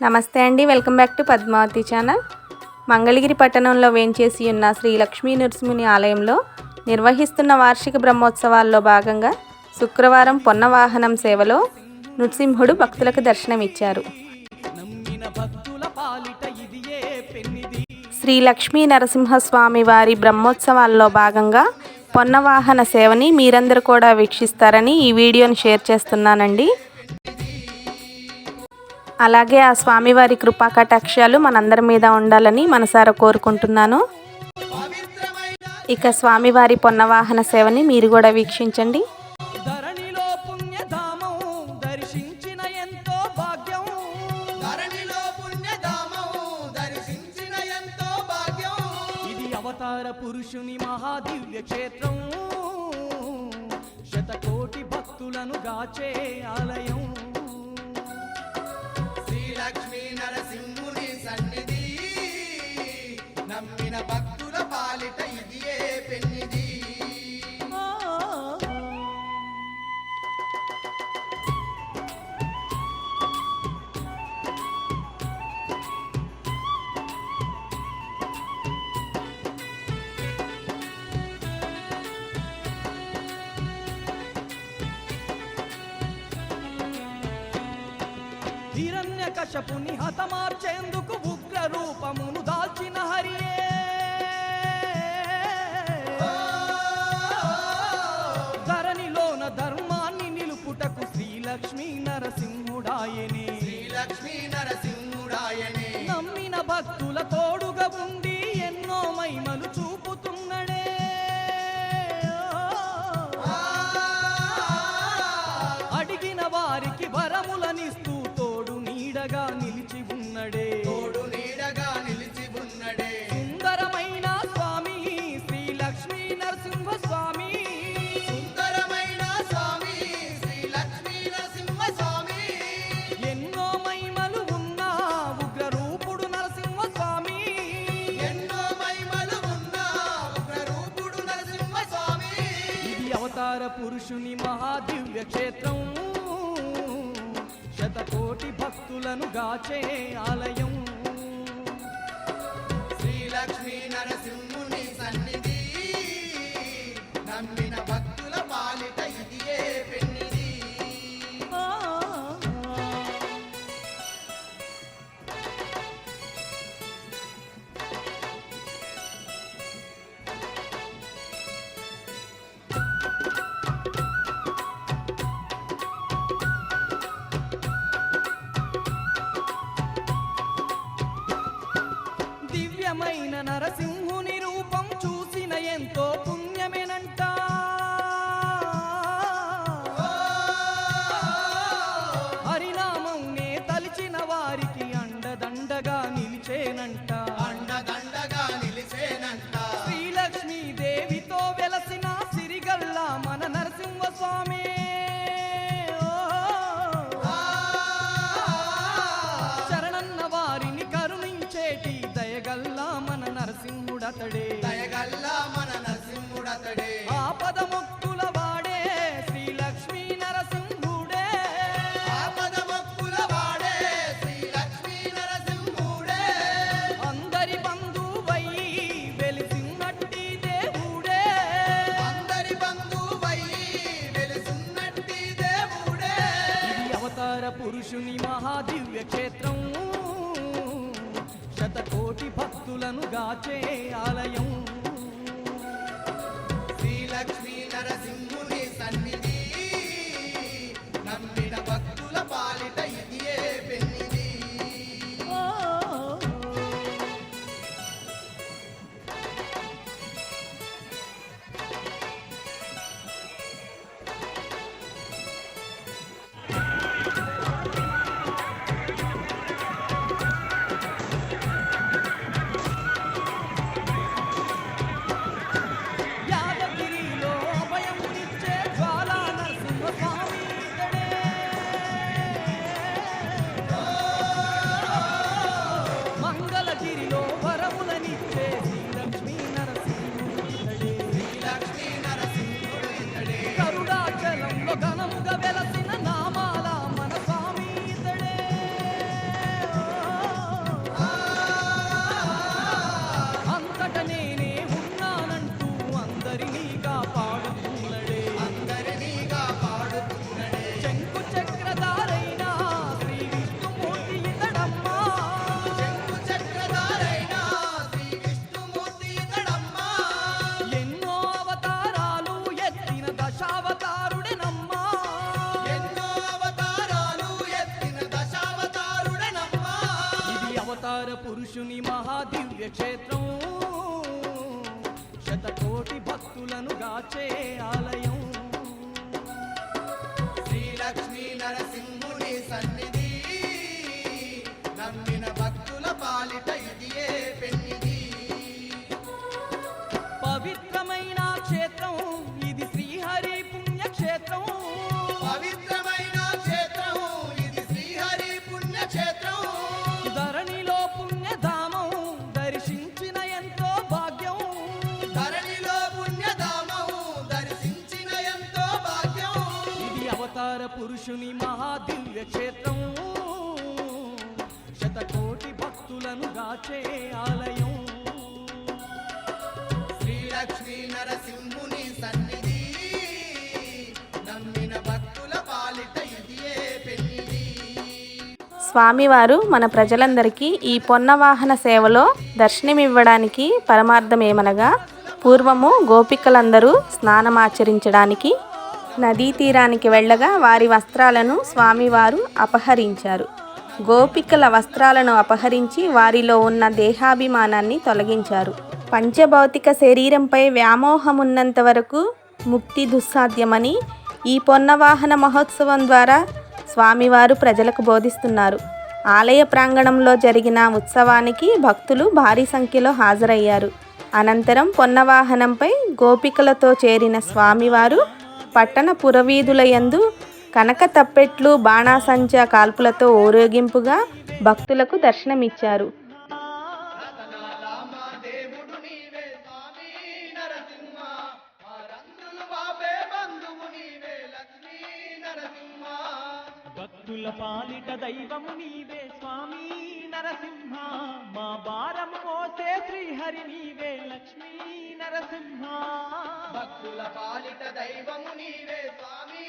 నమస్తే అండి welcome back to Padmavathi channel. Mangalagiri పట్టణంలో వేంచేసి ఉన్న శ్రీ లక్ష్మీ నరసింహుని ఆలయంలో నిర్వహిస్తున్న వార్షిక బ్రహ్మోత్సవాల్లో భాగంగా శుక్రవారం పొన్న వాహనం సేవలో నృసింహుడు భక్తులకు దర్శనమిచ్చారు. శ్రీ లక్ష్మీ నరసింహస్వామి వారి బ్రహ్మోత్సవాల్లో భాగంగా పొన్న వాహన సేవని మీరందరూ కూడా వీక్షిస్తారని ఈ వీడియోని షేర్ చేస్తున్నానండి. అలాగే ఆ స్వామివారి కృపా కటాక్షాలు మనందరి మీద ఉండాలని మనసారా కోరుకుంటున్నాను. ఇక స్వామివారి పొన్న వాహన సేవని మీరు కూడా వీక్షించండి. అవతార పురుషుని మహాదివ్య క్షేత్రం. శతకోటి భక్తులను గాచే ఆలయం. హిరణ్య కశపుని హతమార్చేందుకు ఉగ్ర రూపమును అవతార మహాదివ్య క్షేత్రం శతకోటి భక్తులను గాచే ఆలయం. सातडे కోటి భక్తులను గాచే ఆలయం. శ్రీ నరసింహ పురుషుని మహాదివ్య క్షేత్రం. శతకోటి భక్తులను గాచే ఆలయం. శ్రీలక్ష్మీ నరసింహుని సన్నిధి. నమ్మిన భక్తుల పాలిట ఇదియే పెన్నిది పవిత్రమైన క్షేత్రం ఇది శ్రీహరి పుణ్యక్షేత్రం. పురుషుని మహాదివ్య క్షేత్రం. శతకోటి భక్తులను గాచే ఆలయం. శ్రీలక్ష్మీ నరసింహుని సన్నిధి. నమ్మిన భక్తుల పాలిట ఇదియే స్వామివారు మన ప్రజలందరికీ ఈ పొన్నవాహన సేవలో దర్శనమివ్వడానికి పరమార్థమేమనగా పూర్వము గోపికలందరూ స్నానమాచరించడానికి నదీ తీరానికి వెళ్ళగా వారి వస్త్రాలను స్వామివారు అపహరించారు. గోపికల వస్త్రాలను అపహరించి వారిలో ఉన్న దేహాభిమానాన్ని తొలగించారు. పంచభౌతిక శరీరంపై వ్యామోహమున్నంత వరకు ముక్తి దుస్సాధ్యమని ఈ పొన్నవాహన మహోత్సవం ద్వారా స్వామివారు ప్రజలకు బోధిస్తున్నారు. ఆలయ ప్రాంగణంలో జరిగిన ఉత్సవానికి భక్తులు భారీ సంఖ్యలో హాజరయ్యారు. అనంతరం పొన్నవాహనంపై గోపికలతో చేరిన స్వామివారు పట్టణ పురవీధులయందు కనక తప్పెట్లు బాణాసంచ కాల్పులతో ఊరేగింపుగా భక్తులకు దర్శనమిచ్చారు. భక్తుల పాలిట దైవము నీవే స్వామి. నరసింహ మా భారం మోసే శ్రీహరి నీవే లక్ష్మీ నరసింహ. భక్తుల పాలిత దైవము నీవే స్వామి.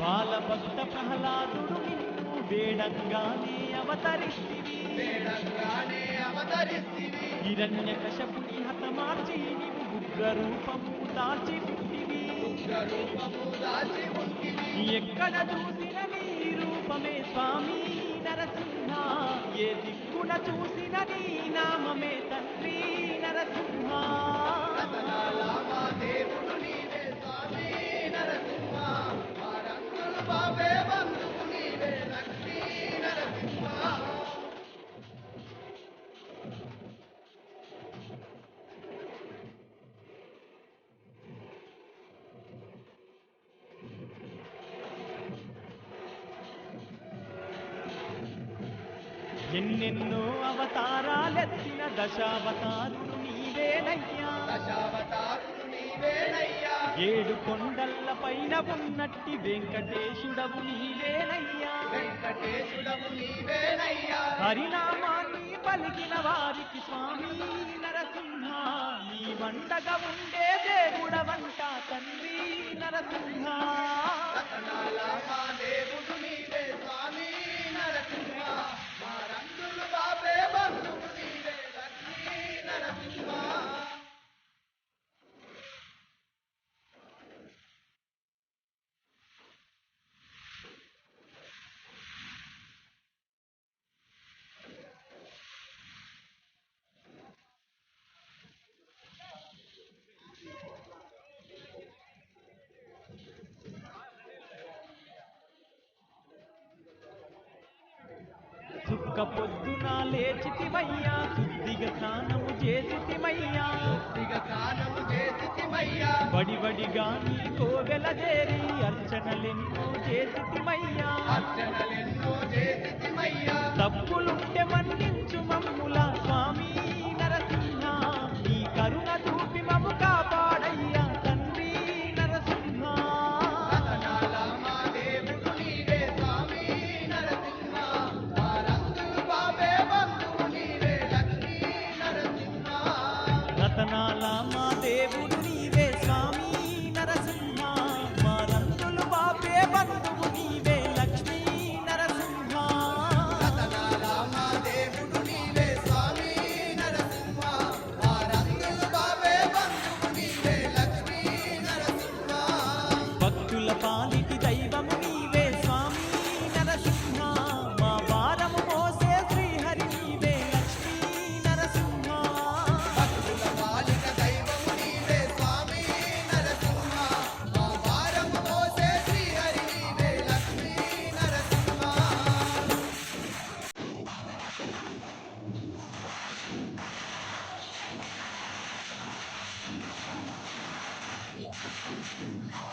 బాలభక్త ప్రహ్లాదుడు నిన్ను వేడంగానే అవతరిస్తివి. వేడంగానే అవతరిస్తివి. హిరణ్య కశపుని హతమార్చి నీవు ఉగ్ర రూపము దాచి ఉంటివి. ఎక్కడ చూసిన నీ రూపమే చూసిన నీ నామమే తండ్రి నరసింహా. ఎన్నెన్నో అవతారాలెత్తిన దశావతారుడు నీవేనయ్యా. దశావతారుడు నీవేనయ్యా. ఏడు కొండల పైన ఉన్నట్టి వెంకటేశుడవు నీవేనయ్యా. వెంకటేశుడవు నీవేనయ్యా. హరినామాన్ని పలికిన వారికి స్వామి నరసింహ నీ వంటగా ఉండే దేవుడవంట తండ్రి నరసింహ. దేవుడు చుక్క పొద్దున లేచితిమయ్యా శుద్ధిగా స్నానము చేసితిమయ్యా ఇక స్నానము చేసితిమయ్యా బడి బడిగా నీ కోవెల చేరి అర్చనలెన్నో చేసితిమయ్యా అర్చనలెన్నో చేసితిమయ్యా తప్పులుంటే మన్నించు పాలిటి దైవము నీవే స్వామి. నరసింహ మా భారము మోసే శ్రీహరి నీవే లక్ష్మీ నరసింహ. భక్తుల పాలిట దైవము నీవే స్వామి నరసింహ. మా భారము మోసే శ్రీహరి నీవే Lakshmi Narasimha. Thank you.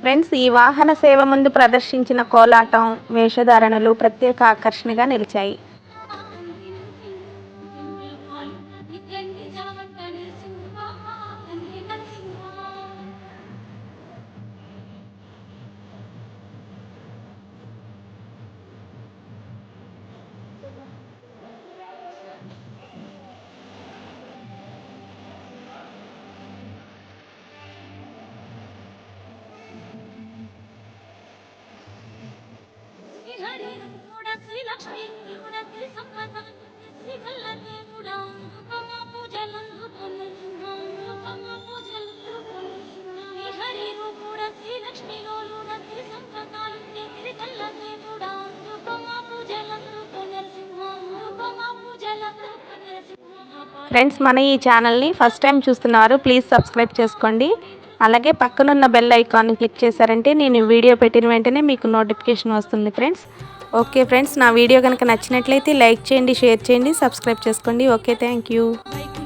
Friends ఈ వాహన సేవ ముందు ప్రదర్శించిన కోలాటం వేషధారణలు ప్రత్యేక ఆకర్షణగా నిలిచాయి. శ్రీ శ్రీ సంపద శ్రీ కల్లనే ఉపమ పూజలందుకొని ఉపమ పూజలందుకొని హరి శ్రీ శ్రీ శ్రీ కల్లనే ఉపమ పూజలందుకొని ఉపమ పూజలందుకొని ఫ్రెండ్స్ మన ఈ ఛానల్ని ఫస్ట్ టైం చూస్తున్నారు ప్లీజ్ సబ్స్క్రైబ్ చేసుకోండి. అలాగే పక్కనున్న బెల్ ఐకాన్ని క్లిక్ చేశారంటే నేను వీడియో పెట్టిన వెంటనే మీకు నోటిఫికేషన్ వస్తుంది ఫ్రెండ్స్ ఓకే ఫ్రెండ్స్ నా వీడియో కనుక నచ్చినట్లయితే లైక్ చేయండి షేర్ చేయండి సబ్స్క్రైబ్ చేసుకోండి. Okay thank you